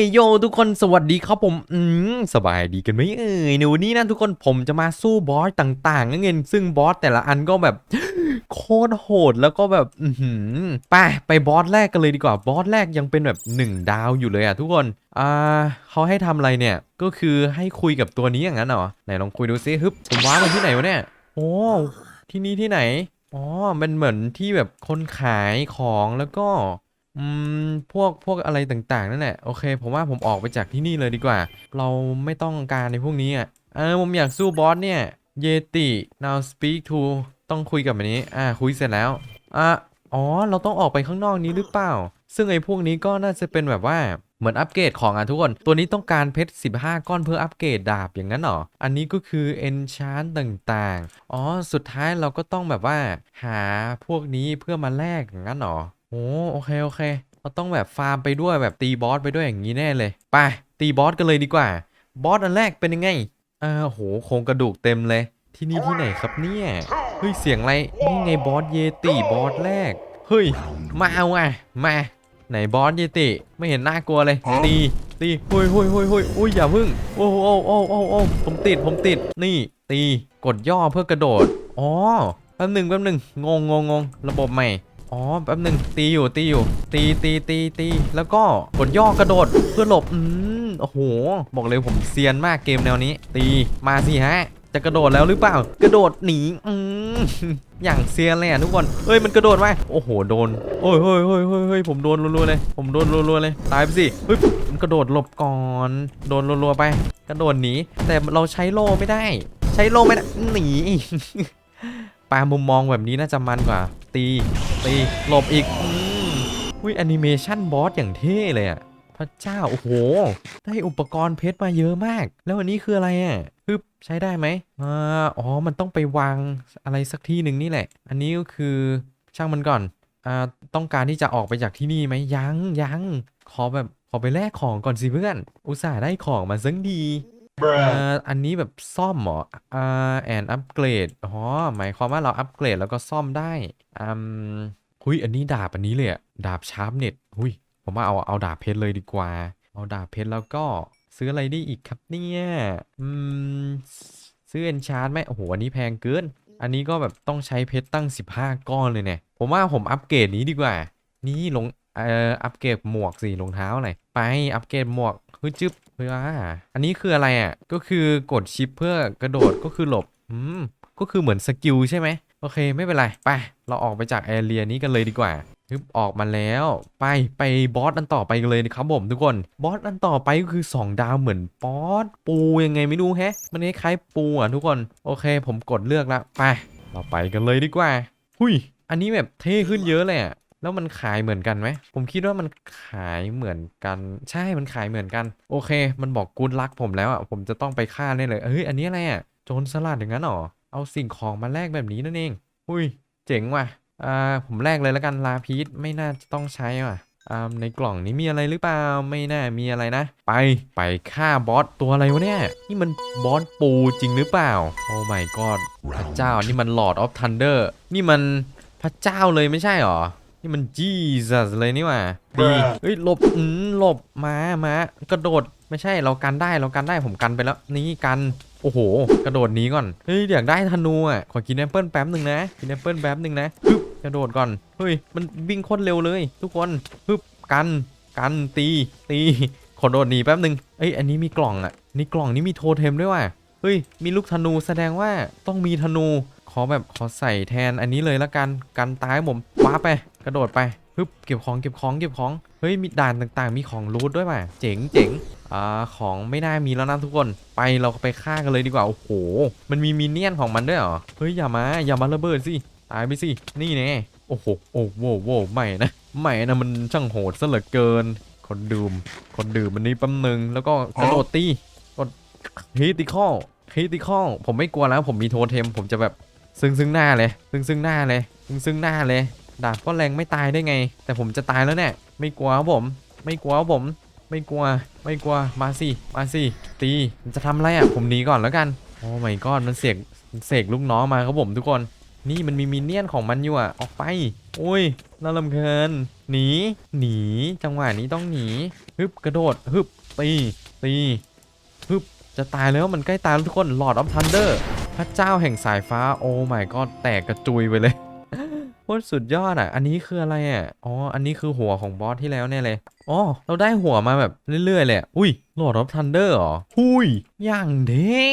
ยโยทุกคนสวัสดีครับผมอืมสบายดีกันไหมเอ่ยในวันนี้นะทุกคนผมจะมาสู้บอสต่างๆนั่นเองซึ่งบอสแต่ละอันก็แบบโคตรโหดแล้วก็แบบอือหือไปไปบอสแรกกันเลยดีกว่าบอสแรกยังเป็นแบบหนึ่งดาวอยู่เลยอะทุกคนอ่าเขาให้ทำอะไรเนี่ยก็คือให้คุยกับตัวนี้อย่างนั้นเหรอไหนลองคุยดูซิฮึบผมว้ามันที่ไหนวะเนี่ยโอ้ที่นี่ที่ไหนอ๋อมันเหมือนที่แบบคนขายของแล้วก็ อืมพวกพวกอะไรต่างๆ นั่นแหละโอเค ผมว่าผมออกไปจากที่นี่เลยดีกว่า เราไม่ต้องการในพวกนี้อะเออผมอยากสู้บอสเนี่ยเยติ now speak to ต้องคุยกับอันนี้ อ่าคุยเสร็จแล้วอะอ๋อ เราต้องออกไปข้างนอกนี้หรือเปล่า ซึ่งไอ้พวกนี้ก็น่าจะเป็นแบบว่าเหมือนอัปเกรดของอะทุกคน ตัวนี้ต้องการเพชร 15 ก้อนเพื่ออัปเกรดดาบอย่างนั้นหรอ อันนี้ก็คือ enchant ต่างๆ อ๋อ สุดท้ายเราก็ต้องแบบว่า หาพวกนี้เพื่อมาแลกอย่างนั้นหรอ โอ้โอเคโอเคเราต้องแบบฟาร์มไปด้วยแบบตีบอสไปด้วยอย่างนี้แน่เลยไปตีบอสกันเลยดีกว่า บอสอันแรกเป็นยังไงอ่าโหโครงกระดูกเต็มเลย ที่นี่ที่ไหนครับเนี่ยเฮ้ยเสียงอะไรนี่ไงบอสเยติบอสแรกเฮ้ยมาเอาอะมาไหนบอสเยติไม่เห็นน่ากลัวเลยตีตีเฮ้ยเฮ้ยเฮ้ยเฮ้ยอุ้ยอย่าพึ่งโอ้โอ้โอ้โอ้โอ้ผมติดผมติดนี่ ตีกดย่อเพื่อกระโดดอ๋อแป๊บหนึ่งแป๊บหนึ่งงงงงงระบบใหม่ อ๋อแป๊บหนึ่งตีอยู่ตีอยู่ ตีตีตีตีแล้วก็กดย่อกระโดดเพื่อหลบอืมโอ้โห บอกเลยผมเซียนมากเกมแนวนี้ ตีมาสิฮะ จะกระโดดแล้วหรือเปล่า กระโดดหนีอืมอย่างเซียนเลยอะทุกคนเฮ้ยมันกระโดดมาโอ้โหโดนโอ้ยเฮ้ยเฮ้ยเฮ้ยเฮ้ยผมโดนรัวๆเลย ผมโดนรัวๆเลยตายไปสิเฮ้ยมันกระโดดหลบก่อนโดนรัวๆไป กระโดดหนีแต่เราใช้โล่ไม่ได้ ใช้โล่ไม่ได้หนี ปามุมมองแบบนี้น่าจะมันกว่า ตีตีหลบอีกอุ้ยแอนิเมชันบอสอย่างเท่เลยอะพระเจ้าโอ้โห ได้อุปกรณ์เพชรมาเยอะมาก แล้วอันนี้คืออะไรอะฮึบใช้ได้ไหมอ๋อมันต้องไปวางอะไรสักที่หนึ่งนี่แหละ อันนี้ก็คือช่างมันก่อนอ่าต้องการที่จะออกไปจากที่นี่ไหมยังยังขอแบบขอไปแลกของก่อนสิเพื่อน อุตส่าห์ได้ของมาซังดี อันนี้แบบซ่อมเหรออ่าแอนอัปเกรดอ๋อหมายความว่าเราอัปเกรดแล้วก็ซ่อมได้อืมหุยอันนี้ดาบอันนี้เลยอะดาบชาร์ปเน็ตหุยผมว่าเอาเอาดาบเพชรเลยดีกว่า เอาดาบเพชรแล้วก็ซื้ออะไรได้อีกครับเนี่ยอืมซื้อเอนชาร์ดไหมโอ้โหอันนี้แพงเกิน อันนี้ก็แบบต้องใช้เพชรตั้ง 15 ก้อนเลยเนี่ย ผมว่าผมอัปเกรดนี้ดีกว่า นี่ลงเอ่ออัปเกรดหมวกสิรองเท้าอะไรไปอัปเกรดหมวก ฮ้ยจึ๊บเฮ้ยอ่าอันนี้คืออะไรอะ ก็คือกดชิปเพื่อกระโดดก็คือหลบอืมก็คือเหมือนสกิลใช่ไหมโอเคไม่เป็นไรไป เราออกไปจากแอเรียนี้กันเลยดีกว่าฮึบออกมาแล้วไปไปบอสอันต่อไปกันเลยนะครับผมทุกคนบอสอันต่อไปก็คือ 2 ดาวเหมือนบอสปูยังไงไม่รู้แฮะ มันคล้ายๆปูอะทุกคนโอเค ผมกดเลือกแล้วไป เราไปกันเลยดีกว่า หุยอันนี้แบบเท่ขึ้นเยอะเลยอะ แล้วมันขายเหมือนกันไหม ผมคิดว่ามันขายเหมือนกัน ใช่ มันขายเหมือนกัน โอเค มันบอกกูดลักผมแล้วอะ ผมจะต้องไปฆ่าได้เลย เฮ้ย อันนี้อะไรอะ โจรสลัดอย่างนั้นหรอ เอาสิ่งของมาแลกแบบนี้นั่นเองหุยเจ๋งว่ะ อ่า ผมแลกเลยแล้วกัน ลาพีชไม่น่าจะต้องใช้ว่ะ อ่า ในกล่องนี้มีอะไรหรือเปล่า ไม่น่ามีอะไรนะ ไป ไปฆ่าบอสตัวอะไรวะเนี่ย นี่มันบอสปูจริงหรือเปล่า โอ้ my god พระเจ้า นี่มัน Lord of Thunder นี่มันพระเจ้าเลยไม่ใช่หรอ นี่มัน Jesus เลยนี่หว่าดีเฮ้ยหลบอืมหลบมามากระโดดไม่ใช่เรากันได้เรากันได้ผมกันไปแล้ว นี่กันโอ้โห กระโดดหนี้ก่อน เฮ้ยอยากได้ธนูอะ ขอกินแอปเปิลแป๊บหนึ่งนะ กินแอปเปิลแป๊บหนึ่งนะฮึบกระโดดก่อน เฮ้ย มันวิ่งโคตรเร็วเลย ทุกคนฮึบกัน กันตีตี ขอโดดหนีแป๊บหนึ่งเอ้ยอันนี้มีกล่องอะ นี่กล่องนี้มีโทเทมด้วยว่ะ เฮ้ย มีลูกธนูแสดงว่าต้องมีธนู ขอแบบขอใส่แทนอันนี้เลยละกัน กันตายผมว้าไป กระโดดไปฮึบเก็บของเก็บของเก็บของเฮ้ยมีด่านต่างๆ มีของรูทด้วยว่ะเจ๋งเจ๋งอ่าของไม่น่ามีแล้วนะทุกคนไปเราไปฆ่ากันเลยดีกว่าโอ้โห มันมีมินเนี่ยนของมันด้วยเหรอเฮ้ยอย่ามาอย่ามาระเบิดสิตายไปสินี่แน่โอ้โหโอ้โหโว้ไม่นะไม่นะมันช่างโหดซะเหลือเกิน คนดื่ม คนดื่มมันนี้แป๊บนึงแล้วก็กระโดดตีกดฮิติคอลฮิติคอลผมไม่กลัวแล้วผมมีโทเทมผมจะแบบซึ่งซึ่งหน้าเลย ซึ่งซึ่งหน้าเลย ซึ่งซึ่งหน้าเลย ดาบก็แรงไม่ตายได้ไง แต่ผมจะตายแล้วเนี่ยไม่กลัวครับผม ไม่กลัวครับผม ไม่กลัว ไม่กลัวมาสิมาสิตีมันจะทำอะไรอะผมหนีก่อนแล้วกันโอ้ไม่กอดมันเสกเสกลูกน้องมาครับผมทุกคนนี่มันมีมินเนี่ยนของมันอยู่อะออกไปโอ้ยน่ารำคาญหนีหนีจังหวะนี้ต้องหนีฮึบกระโดดฮึบตีตีฮึบจะตายแล้วมันใกล้ตายแล้วทุกคน Lord of Thunder พระเจ้าแห่งสายฟ้าโอ้ my god แตกกระจุยไปเลย ตรสุดยอดอะ อันนี้คืออะไรอะ อ๋อ อันนี้คือหัวของบอสที่แล้วแน่เลย อ๋อ เราได้หัวมาแบบเรื่อยๆเลย อุ้ย Lord of Thunder เหรอ หุยอย่างเด้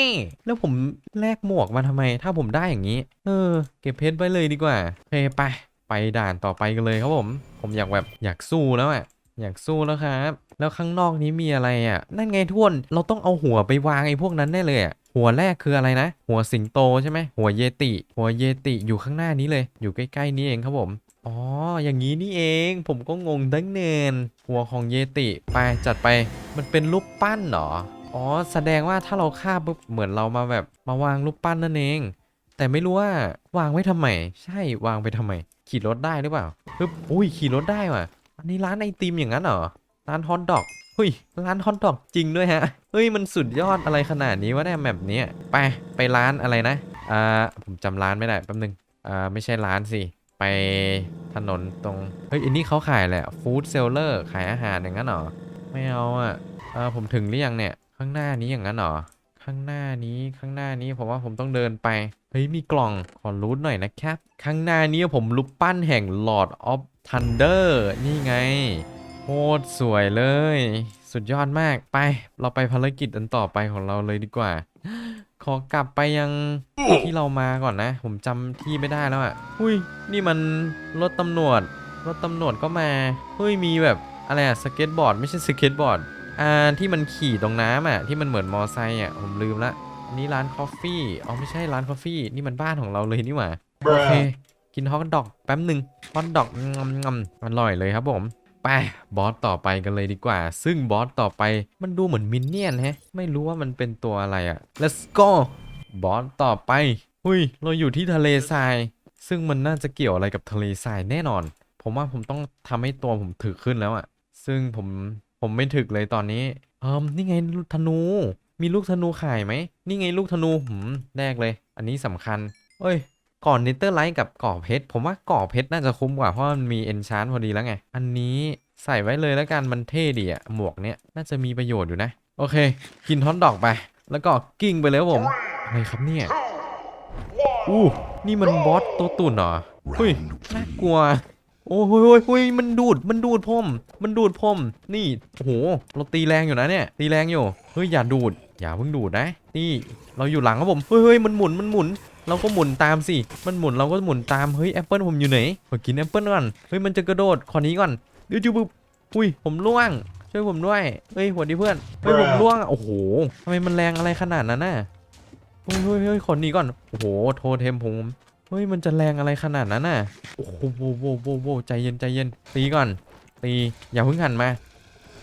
แล้วผมแลกหมวกมาทำไม ถ้าผมได้อย่างนี้ เออ เก็บเพชรไว้เลยดีกว่าเคไป ไปด่านต่อไปกันเลยครับผม ผมอยากแบบอยากสู้แล้วอะ อยากสู้แล้วครับ แล้วข้างนอกนี้มีอะไรอะ นั่นไงทุกคนเราต้องเอาหัวไปวางไอ้พวกนั้นแน่เลยอะ หัวแรกคืออะไรนะ หัวสิงโตใช่ไหมหัวเยติ หัวเยติอยู่ข้างหน้านี้เลย อยู่ใกล้ ๆ นี้เองครับผม อ๋อ อย่างนี้นี่เอง ผมก็งงตั้งเนิน หัวของเยติไปจัดไป มันเป็นรูปปั้นเหรอ อ๋อ แสดงว่าถ้าเราฆ่าปุ๊บ เหมือนเรามาแบบมาวางรูปปั้นนั่นเอง แต่ไม่รู้ว่าวางไว้ทำไม ใช่ วางไปทำไม ขี่รถได้หรือเปล่าปึ๊บ อุ้ย ขี่รถได้ว่ะ อันนี้ร้านไอติมอย่างนั้นเหรอ ร้านฮอทดอก เฮ้ยร้านฮอทดอกจริงด้วยฮะเฮ้ยมันสุดยอดอะไรขนาดนี้วะเนี่ยแบบนี้ไปไปร้านอะไรนะอ่าผมจำร้านไม่ได้แป๊บนึงอ่าไม่ใช่ร้านสิไปถนนตรงเฮ้ยอันนี้เขาขายแหละฟู้ดเซลเลอร์ขายอาหารอย่างนั้นหรอไม่เอาอะเออผมถึงหรือยังเนี่ยข้างหน้านี้อย่างนั้นหรอข้างหน้านี้ข้างหน้านี้ผมว่าผมต้องเดินไปเฮ้ยมีกล่องขอรูทหน่อยนะครับ ข้างหน้านี้ผมรูปปั้นแห่ง Lord of Thunder นี่ไง โคตรสวยเลย สุดยอดมากไป เราไปภารกิจอันต่อไปของเราเลยดีกว่า ขอกลับไปยังที่เรามาก่อนนะ ผมจำที่ไม่ได้แล้วอะหุ้ย นี่มันรถตำรวจรถตำรวจก็มาเฮ้ยมีแบบอะไรอะสเก็ตบอร์ดไม่ใช่สเก็ตบอร์ดอ่าที่มันขี่ตรงน้ำอะที่มันเหมือนมอไซค์อะผมลืมละอันนี้ร้านคอฟฟี่อ๋อไม่ใช่ร้านคอฟฟี่นี่มันบ้านของเราเลยนี่หว่าโอเคกินฮอทดอกแป๊บหนึ่งฮอทดอกงำงำอร่อยเลยครับผม ไปบอสต่อไปกันเลยดีกว่า ซึ่งบอสต่อไปมันดูเหมือนมินเนี่ยนแฮะ ไม่รู้ว่ามันเป็นตัวอะไรอะ่ะ let's go บอสต่อไป หุยเราอยู่ที่ทะเลทราย ซึ่งมันน่าจะเกี่ยวอะไรกับทะเลทรายแน่นอน ผมว่าผมต้องทำให้ตัวผมถึกขึ้นแล้วอะ่ะซึ่งผมผมไม่ถึกเลยตอนนี้เอิมนี่ไงลูกธนู มีลูกธนูขายไหม นี่ไงลูกธนูหืมแรกเลย อันนี้สำคัญ เอ้ย ก่อนเนเธอร์ไลท์กับก่อเพชรผมว่าก่อเพชรน่าจะคุ้มกว่าเพราะมันมีเอนชานพอดีแล้วไง อันนี้ใส่ไว้เลยแล้วกันมันเท่ดีอะหมวกเนี้ยน่าจะมีประโยชน์อยู่นะ โอเค กินฮอทดอกไป แล้วก็กิ้งไปเลยผมอะไรครับเนี่ยอู้นี่มันบอสตัวตุ่นเหรอเฮ้ยน่ากลัวโอ้โหยโอ้ยโอ้ยมันดูด มันดูดผมมันดูดผมนี่ โอ้โห เราตีแรงอยู่นะเนี่ย ตีแรงอยู่ เฮ้ย อย่าดูด อย่าเพิ่งดูดนะ นี่ เราอยู่หลังครับผม เฮ้ยเฮ้ยมันหมุน มันหมุน เราก็หมุนตามสิ มันหมุนเราก็หมุนตาม เฮ้ยแอปเปิลผมอยู่ไหนขอกินแอปเปิลก่อน เฮ้ยมันจะกระโดดขอนี้ก่อนเดี๋ยวจูบุบอุ้ยผมล่วง ช่วยผมด้วย เฮ้ยหัวดีเพื่อน เฮ้ยผมล่วง โอ้โหทำไมมันแรงอะไรขนาดนั้นน่ะเฮ้ยเฮ้ยเฮ้ยขอนี้ก่อน โอ้โห โทรเทมผม เฮ้ยมันจะแรงอะไรขนาดนั้นน่ะ โอ้โหโว้โว้โว้โว้ใจเย็นใจเย็น ตีก่อน ตี อย่าเพิ่งหันมา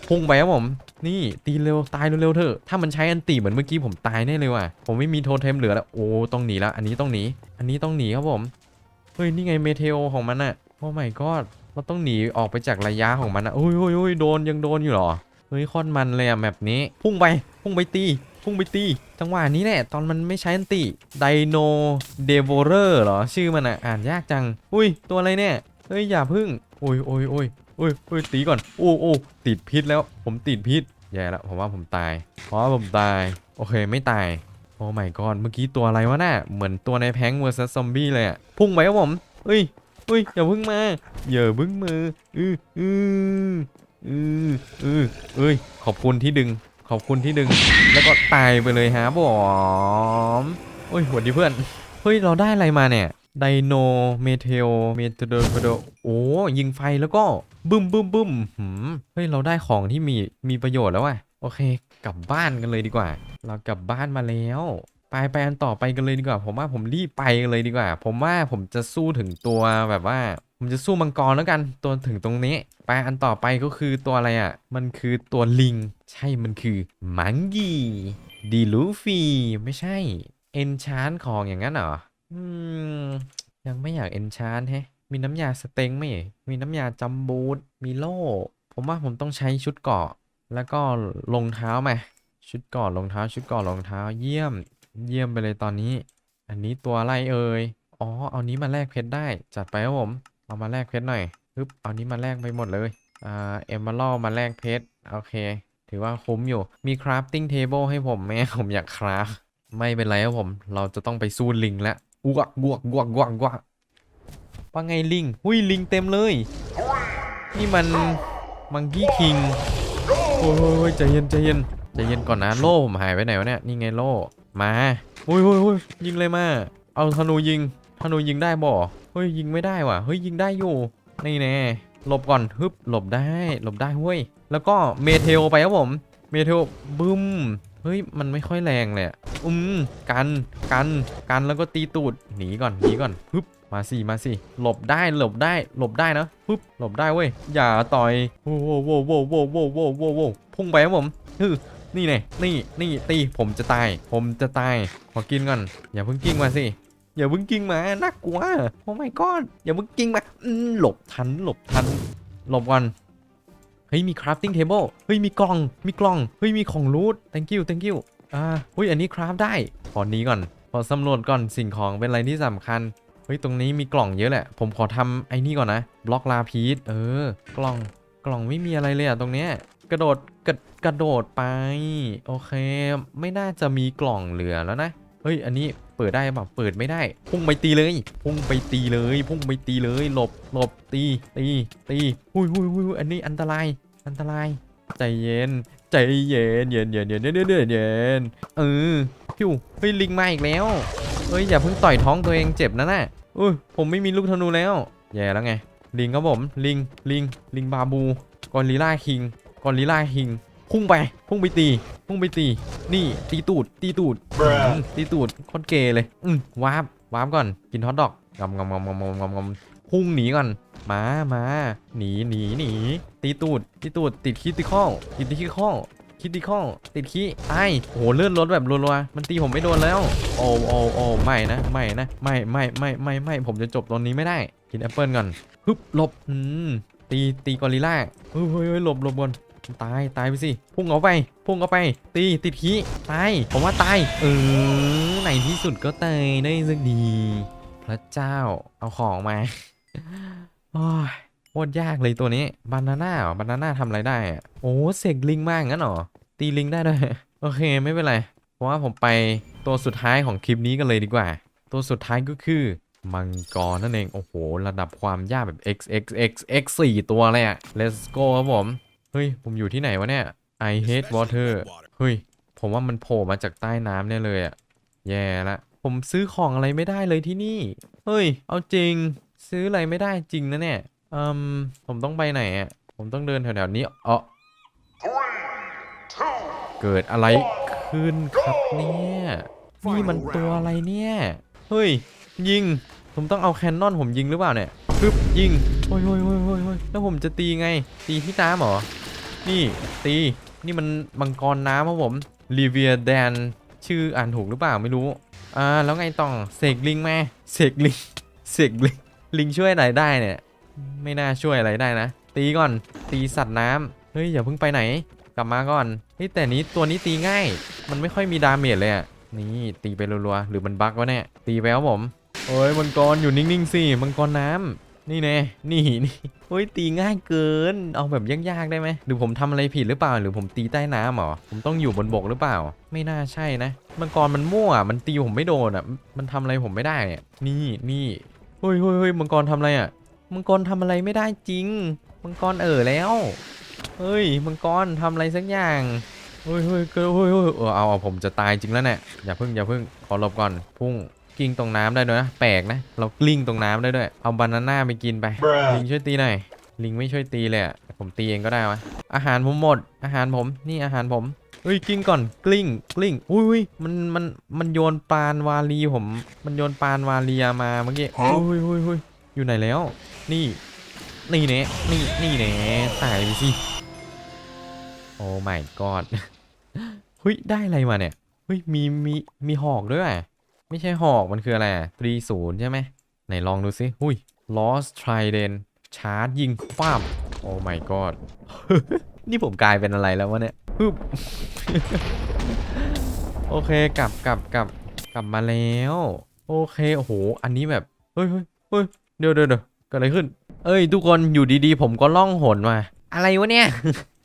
พุ่งไปครับผม นี่ตีเร็วตายเร็วๆเถอะถ้ามันใช้อันตีเหมือนเมื่อกี้ผมตายแน่เลยว่ะผมไม่มีโทเทมเหลือแล้วโอ้ต้องหนีแล้ว อันนี้ต้องหนีอันนี้ต้องหนีครับผมเฮ้ยนี่ไงเมเทโอของมันอะโอ้ my god เราต้องหนีออกไปจากระยะของมันอะโอ้ยโอ้ยโอ้ยโดนยังโดนอยู่เหรอเฮ้ยโคอนมันเลยอะแบบนี้ พุ่งไปพุ่งไปตีพุ่งไปตีจังหวะนี้แหละตอนมันไม่ใช้อันติไดโนเดโวเรอร์เหรอชื่อมันอะอ่านยากจัง อุ้ยตัวอะไรเนี่ยเฮ้ยอย่าพึ่งโอ้ยโอ้ยโอ้ยโอ้ยโอ้ยตีก่อนโอ้โอ้ติดพิษแล้วผมติดพิษ แย่แล้วผมว่าผมตาย เพราะว่าผมตาย โอเคไม่ตาย โอ้ my god เมื่อกี้ตัวอะไรวะน่ะ เหมือนตัวในแพงเวอร์ซัสซอมบี้เลยอะพุ่งไปครับผมเฮ้ยเฮ้ยอย่าพึ่งมาอย่าพึ่งมาอืออืออืออือเอ้ย ขอบคุณที่ดึง ขอบคุณที่ดึง แล้วก็ตายไปเลยฮะบอมโอ้ยหัวดีเพื่อน เฮ้ย เราได้อะไรมาเนี่ย ไดโนเมเทโอเมเทโดโดโอ้ยิงไฟแล้วก็บึ้มบึ้มบึ้มหืมเฮ้ยเราได้ของที่มีมีประโยชน์แล้วว่ะโอเค กลับบ้านกันเลยดีกว่า เรากลับบ้านมาแล้ว ไปไปอันต่อไปกันเลยดีกว่า ผมว่าผมรีบไปกันเลยดีกว่า ผมว่าผมจะสู้ถึงตัวแบบว่า ผมจะสู้มังกรแล้วกันตัวถึงตรงนี้ไปอันต่อไปก็คือตัวอะไรอะ มันคือตัวลิง ใช่มันคือมังกี้ดีลูฟีไม่ใช่เอนชานของอย่างนั้นเหรอ อืม ยังไม่อยากเอนชานแฮะ มีน้ำยาสเต็งไหม มีน้ำยาจัมบูทมีโล่ ผมว่าผมต้องใช้ชุดเกาะ แล้วก็รองเท้ามา ชุดเกาะรองเท้า ชุดเกาะรองเท้า เยี่ยม เยี่ยมไปเลยตอนนี้ อันนี้ตัวอะไรเอ่ย อ๋อ เอานี้มาแลกเพชรได้ จัดไปครับผม เอามาแลกเพชรหน่อยฮึบเอานี้มาแลกไปหมดเลย อ่า เอมเมอรัลมาแลกเพชร โอเค ถือว่าคุ้มอยู่ มีคราฟติ้งเทเบิลให้ผมไหมผมอยากคราฟ ไม่เป็นไรครับผม เราจะต้องไปสู้ลิงแล้ว อ้วกบวกวกบวกบวกว่าไงลิง หุ้ยลิงเต็มเลย นี่มันมังกี้คิง โอ้ยใจเย็นใจเย็นใจเย็นก่อนนะโล่ผมหายไปไหนวะเนี่ย นี่ไงโล่ มาโอ้ยโอ้ยโอ้ยยิงเลยมา เอาธนูยิง ธนูยิงได้บ่เฮ้ยยิงไม่ได้ว่ะ เฮ้ยยิงได้อยู่ นี่แน่หลบก่อนฮึบหลบได้หลบได้เว้ย แล้วก็เมเทลไปครับผม เมเทลบึ้ม เฮ้ย มันไม่ค่อยแรงเลยอะอืมกัน กัน กัน แล้วก็ตีตูด หนีก่อน หนีก่อนฮึบมาสิ มาสิ หลบได้ หลบได้ หลบได้นะฮึบหลบได้เว้ย อย่าต่อย โว้โว้โว้โว้โว้โว้โว้โว้โว้พุ่งไปครับผมฮึนี่แน่นี่ นี่ ตี ผมจะตาย ผมจะตาย ขอกินก่อน อย่าเพิ่งกิ้งมาสิ อย่าเพิ่งกิ้งมา น่ากลัว โอ้ my god อนอย่าเพิ่งกิ้งมาหลบทัน หลบทัน หลบก่อน ฮ้ยมี crafting table เฮ้ยมีกล่อง มีกล่อง เฮ้ยมีของรูท thank you thank you อ่าเฮ้ยอันนี้คราฟได้ ขอนี้ก่อน ขอสำรวจก่อนสิ่งของเป็นอะไรที่สำคัญ เฮ้ยตรงนี้มีกล่องเยอะแหละ ผมขอทำไอ้นี่ก่อนนะ บล็อกลาพีสเออ กล่อง กล่องไม่มีอะไรเลยอะตรงเนี้ย กระโดดกระกระโดดไป โอเค ไม่น่าจะมีกล่องเหลือแล้วนะ เฮ้ยอันนี้เปิดได้เปล่าเปิดไม่ได้ พุ่งไปตีเลย พุ่งไปตีเลย พุ่งไปตีเลย หลบ หลบ ตี ตี ตี หุยหุยหุยอันนี้อันตราย อันตราย ใจเย็น ใจเย็นเย็น เย็นเย็นเย็นเย็นเย็นเย็นเออพิวเฮ้ยลิงมาอีกแล้วเฮ้ยอย่าเพิ่งต่อยท้องตัวเองเจ็บนะน่ะอุ้ยผมไม่มีลูกธนูแล้ว แย่แล้วไง ลิงครับผม ลิง ลิง ลิงบาบู กอริลล่าคิง กอริลล่าคิง พุ่งไป พุ่งไปตี พุ่งไปตี นี่ ตีตูด ตีตูดอืมตีตูดโคตรเกย์เลย อืมวาร์ปวาร์ปก่อน กินฮอทดอกงำงำงำงำงำงำงำ พุ่งหนีก่อน มามาหนีหนีหนีตีตูดตีตูดติดคิดติคอติดคิดข้อคิดติคอติดขี้ตายโหเลื่อนรถแบบรัวๆมันตีผมไม่โดนแล้ว โอ้โอ้โอ้ไม่นะไม่นะไม่ไม่ไม่ไม่ไม่ผมจะจบตอนนี้ไม่ได้ กินแอปเปิลก่อนฮึบหลบอืมตีตีกอริลล่าเฮ้ยเฮ้ยเฮ้ยหลบหลบบนตายตายไปสิพุ่งเอาไปพุ่งเอาไป ตีติดขี้ตายผมว่าตายเออในที่สุดก็ตายได้สักดี พระเจ้าเอาของมา โอ้ยโคตรยากเลยตัวนี้บานาน่าเหรอบานาน่าทำอะไรได้อะโอ้เสกลิงมากงั้นหรอตีลิงได้ด้วยโอเคไม่เป็นไรเพราะว่าผมไปตัวสุดท้ายของคลิปนี้กันเลยดีกว่า ตัวสุดท้ายก็คือมังกรนั่นเองโอ้โห ระดับความยากแบบ x x x x 4ตัวเลยอะ let's go ครับผม เฮ้ย ผมอยู่ที่ไหนวะเนี่ย I hate water เฮ้ย ผมว่ามันโผล่มาจากใต้น้ำเนี่ยเลยอะแย่ละ ผมซื้อของอะไรไม่ได้เลยที่นี่ เฮ้ย เอาจริง ซื้ออะไรไม่ได้จริงนะเนี่ยอืมผมต้องไปไหนอะ ผมต้องเดินแถวๆนี้เออเกิดอะไรขึ้นครับเนี่ย นี่มันตัวอะไรเนี่ย เฮ้ย ยิง ผมต้องเอาแคนนอนผมยิงหรือเปล่าเนี่ยปึ๊บยิงโอ้ยโอ้ยโอ้ยโอ้ยโอ้ยแล้วผมจะตีไง ตีที่น้ำเหรอ นี่ตี นี่มันมังกรน้ำครับผมลีเวียแดนชื่ออ่านถูกหรือเปล่าไม่รู้ อ่า แล้วไงต่อ เสกลิงมาเสกลิง เสกลิง ลิงช่วยอะไรได้เนี่ย ไม่น่าช่วยอะไรได้นะ ตีก่อน ตีสัตว์น้ำเฮ้ยอย่าเพิ่งไปไหน กลับมาก่อนเฮ้ยแต่นี้ตัวนี้ตีง่าย มันไม่ค่อยมีดาเมจเลยอะนี่ตีไปรัวๆ หรือมันบั๊กวะเนี่ย ตีไปครับผมโอ้ยมังกรอยู่นิ่งๆสิมังกรน้ำนี่แน่นี่นี่เฮ้ยตีง่ายเกิน เอาแบบยากๆได้ไหมหรือผมทำอะไรผิดหรือเปล่า หรือผมตีใต้น้ำเหรอ ผมต้องอยู่บนบกหรือเปล่า ไม่น่าใช่นะ มังกรมันมั่ว มันตีผมไม่โดนอะ มันทำอะไรผมไม่ได้อะนี่นี่ ฮ้ยเฮ้ยเฮ้ยมังกรทำอะไรอะ มังกรทำอะไรไม่ได้จริง มังกรเอ่อแล้ว เฮ้ย มังกรทำอะไรสักอย่าง เฮ้ยเฮ้ยเฮ้ยเฮ้ยเฮ้ยเออเอาเอาผมจะตายจริงแล้วเนี่ย อย่าเพิ่งอย่าเพิ่ง ขอหลบก่อน พุ่งกิ้งตรงน้ำได้ด้วยนะ แปลกนะ เรากลิ้งตรงน้ำได้ด้วย เอาบานาน่าไปกินไป ลิงช่วยตีหน่อย ลิงไม่ช่วยตีเลยอะผมตีเองก็ได้วะอาหารผมหมด อาหารผม นี่อาหารผม เฮ้ยกิ้งก่อนกลิ้งกลิ้งอุ้ยอุ้ยมันมันมันโยนปานวาลีผม มันโยนปานวาเลียมาเมื่อกี้อุ้ยอุ้ยอุ้ยอยู่ไหนแล้ว นี่ นี่เน่นี่นี่เน่ตายไปสิโอ้ my god เฮ้ยได้อะไรมาเนี่ยเฮ้ยมีมีมีหอกด้วยว่ะไม่ใช่หอกมันคืออะไรตรีศูนย์ใช่ไหมไหนลองดูสิหุย lost trident ชาร์จยิงฟ้ามโอ้ my god นี่ผมกลายเป็นอะไรแล้ววะเนี่ยฮึบโอเคกลับกลับกลับกลับมาแล้ว โอเคโอ้โหอันนี้แบบเฮ้ยเฮ้ยเฮ้ยเดี๋ยวเดี๋ยวเดี๋ยวเกิดอะไรขึ้น เอ้ย ทุกคนอยู่ดีๆ ผมก็ล่องหนมาอะไรวะเนี่ย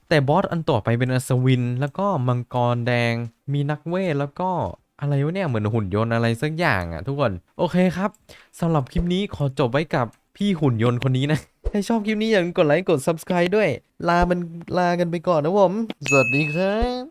แต่บอสอันต่อไปเป็นอัศวิน แล้วก็มังกรแดงมีนักเวทแล้วก็อะไรวะเนี่ยเหมือนหุ่นยนต์อะไรสักอย่างอะทุกคน โอเคครับสำหรับคลิปนี้ขอจบไว้กับ พี่หุ่นยนต์คนนี้นะถ้าชอบคลิปนี้อย่าลืมกดไลค์กด subscribe ด้วย ลามันลากันไปก่อนนะผม สวัสดีครับ